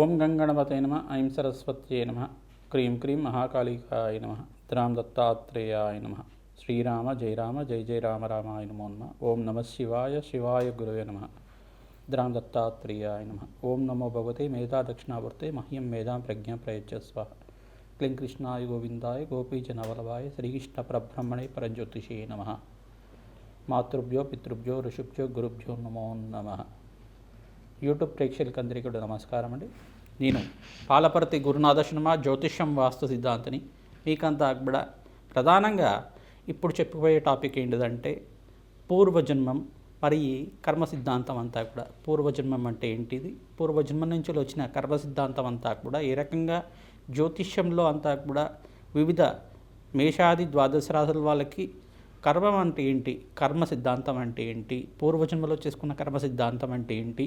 ఓం గంగణపతయ నమ ఐం సరస్వత్యే నమ క్రీం క్రీం మహాకాళికాయ నమ ద్రాం దత్తాత్రేయాయ నమ శ్రీరామ జయరామ జయ జయ రామ రామాయ నమో నమ ఓం నమ శివాయ శివాయ గురువే నమ ద్రాం దత్తాత్రేయాయ నమ ఓం నమో భగవతే మేధా దక్షిణావర్తే మహ్యం మేధాం ప్రజ్ఞా ప్రయచ్చస్వ క్లీం కృష్ణాయ గోవిందాయ గోపీజనవలవాయ శ్రీకృష్ణ పరబ్రహ్మణే పరజ్యోతిషే నమ. మాతృభ్యో పితృభ్యో ఋషుభ్యో గురుభ్యో నమో నమ. యూట్యూబ్ ప్రేక్షకులందరికీ కూడా నమస్కారం అండి. నేను పాలపర్తి గురునాథ శర్మ జ్యోతిష్యం వాస్తు సిద్ధాంతిని మీకంతా కూడా ప్రధానంగా ఇప్పుడు చెప్పిపోయే టాపిక్ ఏంటిదంటే పూర్వజన్మం మరి కర్మ సిద్ధాంతం అంతా కూడా. పూర్వజన్మం అంటే ఏంటిది? పూర్వజన్మం నుంచి వచ్చిన కర్మ సిద్ధాంతం అంతా కూడా ఏ రకంగా జ్యోతిష్యంలో అంతా కూడా వివిధ మేషాది ద్వాదశ రాశుల వాళ్ళకి కర్మం అంటే ఏంటి? కర్మ సిద్ధాంతం అంటే ఏంటి? పూర్వజన్మలో చేసుకున్న కర్మ సిద్ధాంతం అంటే ఏంటి?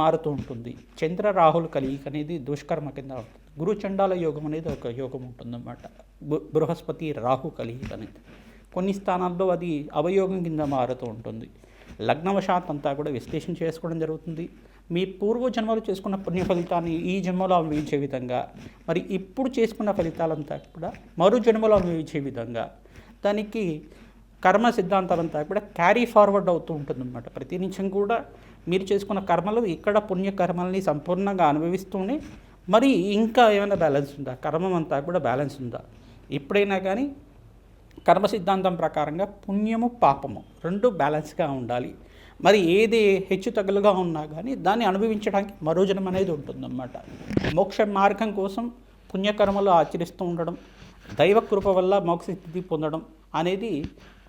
మారుతూ ఉంటుంది. చంద్ర రాహుల్ కలయిక అనేది దుష్కర్మ కింద ఉంటుంది. గురు చండాల యోగం అనేది ఒక యోగం ఉంటుందన్నమాట. బృహస్పతి రాహు కలయిక అనేది. కొన్ని స్థానాల్లో అది అవయోగం కింద మారుతూ ఉంటుంది. లగ్నవశాత్ అంతా కూడా విశ్లేషణ చేసుకోవడం జరుగుతుంది. మీ పూర్వ జన్మలు చేసుకున్న పుణ్య ఫలితాన్ని ఈ జన్మలో అనుభవించే విధంగా మరి ఇప్పుడు చేసుకున్న ఫలితాలంతా కూడా మరో జన్మలో అనుభవించే విధంగా దానికి కర్మ సిద్ధాంతం అంతా కూడా క్యారీ ఫార్వర్డ్ అవుతూ ఉంటుందన్నమాట. ప్రతి నిమిషం కూడా మీరు చేసుకున్న కర్మలు ఇక్కడ పుణ్యకర్మల్ని సంపూర్ణంగా అనుభవిస్తూనే మరి ఇంకా ఏమైనా బ్యాలెన్స్ ఉందా? కర్మం అంతా కూడా బ్యాలెన్స్ ఉందా? ఎప్పుడైనా కానీ కర్మ సిద్ధాంతం ప్రకారంగా పుణ్యము పాపము రెండు బ్యాలెన్స్గా ఉండాలి. మరి ఏది హెచ్చు తగులుగా ఉన్నా కానీ దాన్ని అనుభవించడానికి మరో జన్మ అనేది ఉంటుందన్నమాట. మోక్ష మార్గం కోసం పుణ్యకర్మలు ఆచరిస్తూ ఉండడం దైవ కృప వల్ల మోక్ష స్థితి పొందడం అనేది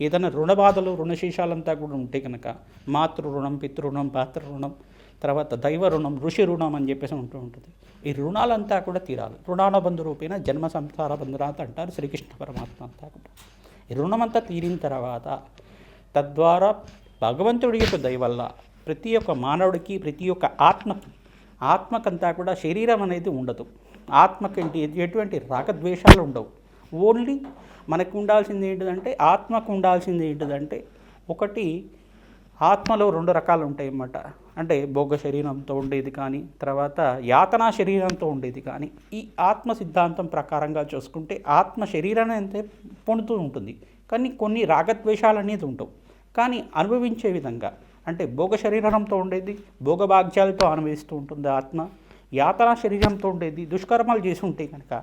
ఏదైనా రుణ బాధలు రుణశేషాలంతా కూడా ఉంటే కనుక మాతృ రుణం పితృరుణం పాత్ర రుణం తర్వాత దైవ రుణం ఋషి రుణం అని చెప్పేసి ఉంటూ ఉంటుంది. ఈ రుణాలంతా కూడా తీరాలి. రుణాల బంధు రూపేణ జన్మ సంసార బంధురాత అంటారు శ్రీకృష్ణ పరమాత్మ అంతా కూడా. ఈ రుణమంతా తీరిన తర్వాత తద్వారా భగవంతుడి యొక్క దయవల్ల ప్రతి ఒక్క మానవుడికి ప్రతి ఒక్క ఆత్మకి ఆత్మకంతా కూడా శరీరం అనేది ఉండదు. ఆత్మకి ఎటువంటి రాగద్వేషాలు ఉండవు. ఓన్లీ మనకు ఉండాల్సింది ఏంటిదంటే ఆత్మకు ఉండాల్సింది ఏంటిదంటే ఒకటి ఆత్మలో రెండు రకాలు ఉంటాయి అన్నమాట అంటే భోగ శరీరంతో ఉండేది కానీ తర్వాత యాతనా శరీరంతో ఉండేది కానీ ఈ ఆత్మ సిద్ధాంతం ప్రకారంగా చూసుకుంటే ఆత్మ శరీరాన్ని అంతే పొందుతూ ఉంటుంది. కానీ కొన్ని రాగద్వేషాలు అనేది ఉండవు. కానీ అనుభవించే విధంగా అంటే భోగ శరీరంతో ఉండేది భోగభాగ్యాలతో అనుభవిస్తూ ఉంటుంది ఆత్మ యాతనా శరీరంతో ఉండేది దుష్కర్మాలు చేసి ఉంటే కనుక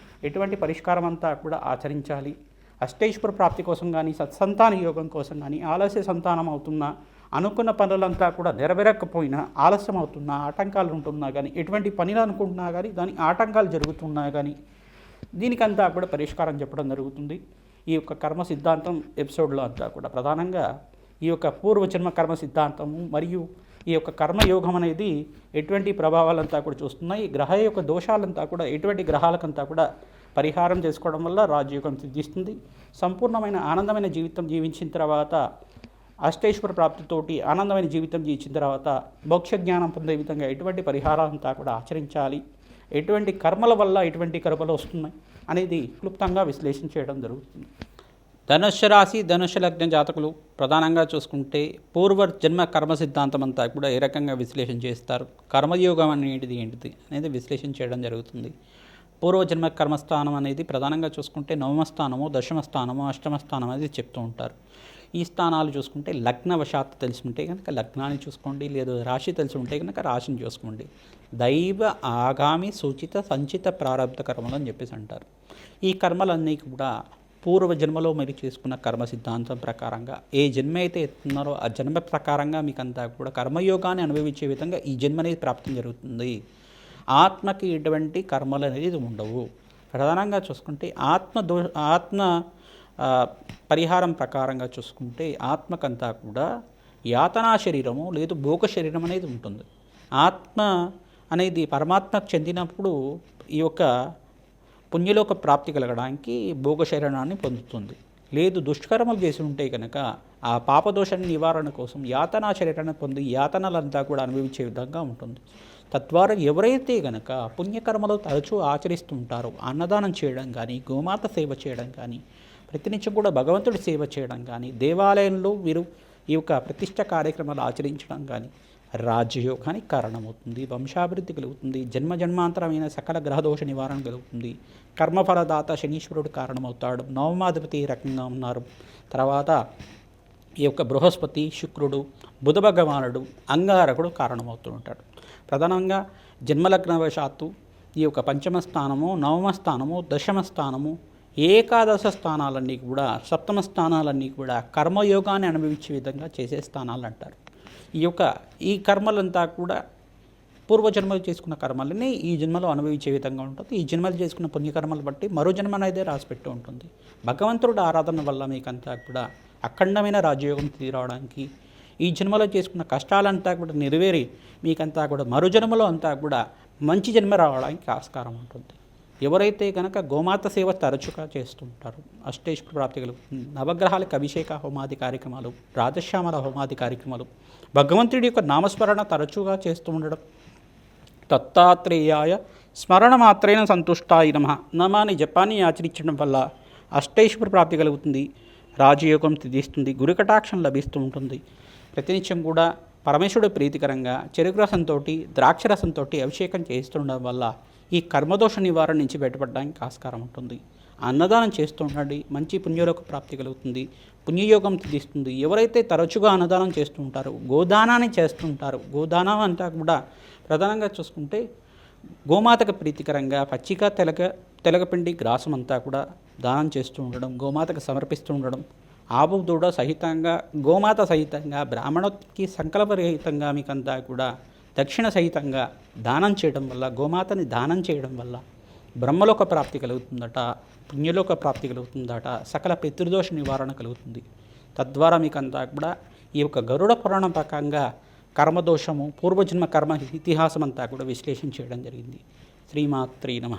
ఎటువంటి పరిష్కారం అంతా కూడా ఆచరించాలి. అష్టేశ్వర ప్రాప్తి కోసం కానీ సత్సంతాన యోగం కోసం కానీ ఆలస్య సంతానం అవుతున్నా అనుకున్న పనులంతా కూడా నెరవేరకపోయినా ఆలస్యం అవుతున్నా ఆటంకాలు ఉంటున్నా కానీ ఎటువంటి పనులు అనుకుంటున్నా కానీ దాని ఆటంకాలు జరుగుతున్నా కానీ దీనికంతా కూడా పరిష్కారం చెప్పడం జరుగుతుంది. ఈ యొక్క కర్మ సిద్ధాంతం ఎపిసోడ్లో అంతా కూడా ప్రధానంగా ఈ యొక్క పూర్వజన్మ కర్మ సిద్ధాంతము మరియు ఈ యొక్క కర్మయోగం అనేది ఎటువంటి ప్రభావాలంతా కూడా చూస్తున్నాయి. ఈ గ్రహ యొక్క దోషాలంతా కూడా ఎటువంటి గ్రహాలకంతా కూడా పరిహారం చేసుకోవడం వల్ల రాజయోగం సిద్ధిస్తుంది. సంపూర్ణమైన ఆనందమైన జీవితం జీవించిన తర్వాత అష్టేశ్వర ప్రాప్తితోటి ఆనందమైన జీవితం జీవించిన తర్వాత మోక్ష జ్ఞానం పొందే విధంగా ఎటువంటి పరిహారాలంతా కూడా ఆచరించాలి. ఎటువంటి కర్మల వల్ల ఎటువంటి కర్మలు వస్తున్నాయి అనేది క్లుప్తంగా విశ్లేషణ చేయడం జరుగుతుంది. ధనుష్య రాశి ధనుష్య లగ్న జాతకులు ప్రధానంగా చూసుకుంటే పూర్వ జన్మ కర్మ సిద్ధాంతం అంతా కూడా ఏ రకంగా విశ్లేషణ చేస్తారు? కర్మయోగం అనేది ఏంటిది అనేది విశ్లేషణ చేయడం జరుగుతుంది. పూర్వజన్మ కర్మస్థానం అనేది ప్రధానంగా చూసుకుంటే నవమ స్థానము దశమ స్థానము అష్టమ స్థానం అనేది చెప్తూ ఉంటారు. ఈ స్థానాలు చూసుకుంటే లగ్నవశాత్తు తెలిసి ఉంటే కనుక లగ్నాన్ని చూసుకోండి లేదు రాశి తెలిసి ఉంటే కనుక రాశిని చూసుకోండి. దైవ ఆగామి సూచిత సంచిత ప్రారంభ కర్మలు అని చెప్పేసి అంటారు. ఈ కర్మలన్నీ కూడా పూర్వ జన్మలో మీరు చేసుకున్న కర్మ సిద్ధాంతం ప్రకారంగా ఏ జన్మ అయితే ఎత్తున్నారో ఆ జన్మ ప్రకారంగా మీకు అంతా కూడా కర్మయోగాన్ని అనుభవించే విధంగా ఈ జన్మ అనేది ప్రాప్తం జరుగుతుంది. ఆత్మకి ఎటువంటి కర్మలు అనేది ఉండవు. ప్రధానంగా చూసుకుంటే ఆత్మ దో ఆత్మ పరిహారం ప్రకారంగా చూసుకుంటే ఆత్మకంతా కూడా యాతనా శరీరము లేదు భోగ శరీరం అనేది ఉంటుంది. ఆత్మ అనేది పరమాత్మకు చెందినప్పుడు ఈ యొక్క పుణ్యలోక ప్రాప్తి కలగడానికి భోగ శరీరాన్ని పొందుతుంది. లేదు దుష్కర్మలు చేసి ఉంటే కనుక ఆ పాపదోషాన్ని నివారణ కోసం యాతనా శరీరాన్ని పొంది యాతనలంతా కూడా అనుభవించే విధంగా ఉంటుంది. తద్వారా ఎవరైతే గనక పుణ్యకర్మలు తరచూ ఆచరిస్తుంటారో అన్నదానం చేయడం కానీ గోమాత సేవ చేయడం కానీ ప్రతినిత్యం కూడా భగవంతుడి సేవ చేయడం కానీ దేవాలయంలో వీరు ఈ యొక్క ప్రతిష్ట కార్యక్రమాలు ఆచరించడం కానీ రాజయోగానికి కారణమవుతుంది వంశాభివృద్ధి కలుగుతుంది జన్మ జన్మాంతరమైన సకల గ్రహదోష నివారణ కలుగుతుంది. కర్మఫలదాత శనీశ్వరుడు కారణమవుతాడు. నవమాధిపతి రకంగా ఉన్నారు. తర్వాత ఈ యొక్క బృహస్పతి శుక్రుడు బుధ భగవానుడు అంగారకుడు కారణమవుతూ ఉంటాడు. ప్రధానంగా జన్మలగ్నవశాత్తు ఈ యొక్క పంచమ స్థానము నవమ స్థానము దశమ స్థానము ఏకాదశ స్థానాలన్నీ కూడా సప్తమ స్థానాలన్నీ కూడా కర్మయోగాన్ని అనుభవించే విధంగా చేసే స్థానాలు అంటారు ఈ యొక్క ఈ కర్మలంతా కూడా పూర్వజన్మలు చేసుకున్న కర్మలని ఈ జన్మలో అనుభవించే విధంగా ఉంటుంది. ఈ జన్మలు చేసుకున్న పుణ్యకర్మలు బట్టి మరో జన్మ అనేది రాసిపెట్టి ఉంటుంది. భగవంతుడు ఆరాధన వల్ల మీకంతా కూడా అఖండమైన రాజయోగం తీరవడానికి ఈ జన్మలో చేసుకున్న కష్టాలంతా కూడా నెరవేరి మీకంతా కూడా మరో జన్మలో అంతా కూడా మంచి జన్మ రావడానికి ఆస్కారం ఉంటుంది. ఎవరైతే కనుక గోమాత సేవ తరచుగా చేస్తుంటారు అష్టేశ్వర ప్రాప్తి కలుగుతుంది నవగ్రహాలకు అభిషేక హోమాది కార్యక్రమాలు రాజశ్యామల హోమాది కార్యక్రమాలు భగవంతుడి యొక్క నామస్మరణ తరచుగా చేస్తూ ఉండడం దత్తాత్రేయాయ స్మరణ మాత్రేన సంతుష్టాయి నమ. నమాని జపాన్ని ఆచరించడం వల్ల అష్టైశ్వర ప్రాప్తి కలుగుతుంది రాజయోగం సిద్ధిస్తుంది గురుకటాక్షం లభిస్తూ ఉంటుంది. ప్రతినిత్యం కూడా పరమేశ్వరుడు ప్రీతికరంగా చెరుకు రసంతో ద్రాక్షరసంతో అభిషేకం చేస్తుండడం వల్ల ఈ కర్మదోష నివారణ నుంచి బయటపడడానికి ఆస్కారం ఉంటుంది. అన్నదానం చేస్తూ ఉండండి. మంచి పుణ్యలోక ప్రాప్తి కలుగుతుంది. పుణ్యయోగం తీస్తుంది. ఎవరైతే తరచుగా అన్నదానం చేస్తూ ఉంటారో గోదానాన్ని చేస్తుంటారో గోదానం అంతా కూడా ప్రధానంగా చూసుకుంటే గోమాతకు ప్రీతికరంగా పచ్చిక తెలగ తెలగపిండి గ్రాసం అంతా కూడా దానం చేస్తూ ఉండడం గోమాతకు సమర్పిస్తూ ఉండడం ఆవు దూడ సహితంగా గోమాత సహితంగా బ్రాహ్మణకి సంకల్పరహితంగా మీకంతా కూడా దక్షిణ సహితంగా దానం చేయడం వల్ల గోమాతని దానం చేయడం వల్ల బ్రహ్మలోక ప్రాప్తి కలుగుతుందట పుణ్యలోక ప్రాప్తి కలుగుతుందట సకల పితృదోష నివారణ కలుగుతుంది. తద్వారా మీకంతా కూడా ఈ యొక్క గరుడ పురాణం ప్రకారంగా కర్మదోషము పూర్వజన్మ కర్మ ఇతిహాసం అంతా కూడా విశ్లేషణ చేయడం జరిగింది. శ్రీమాత్రీ నమ.